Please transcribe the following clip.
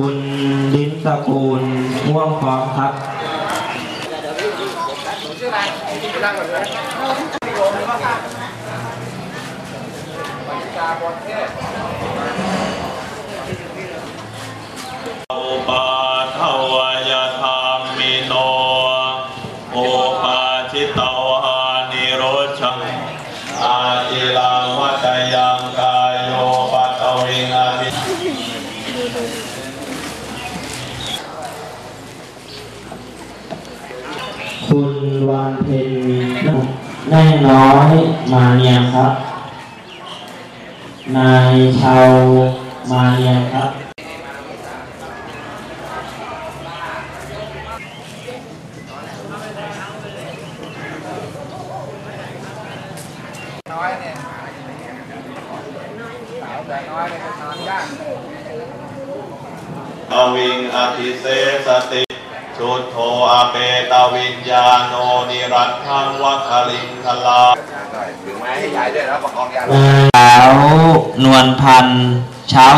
คุณลิ้นตะกูลม่วงพร้อมครับอุปาทวยธรรมิโนอุปาชิตวานิโรชังอาติลังวัตยังกายโยปัตวิงอภิ คุณวันเพ็ญแน่น้อยมาเนียครับ นายชาวมาเนียครับ น้อยเนี่ยสาวแต่น้อยเนี่ยนอนยาก อวิงอภิเสสติ ชุดโทอเปตวิญญาโนนิรัตถังวัคลิงคลาหน่อยถึงไม้ให้ใหญ่ด้วยแล้วประคองยานางสาวนวลพันธ์เช้า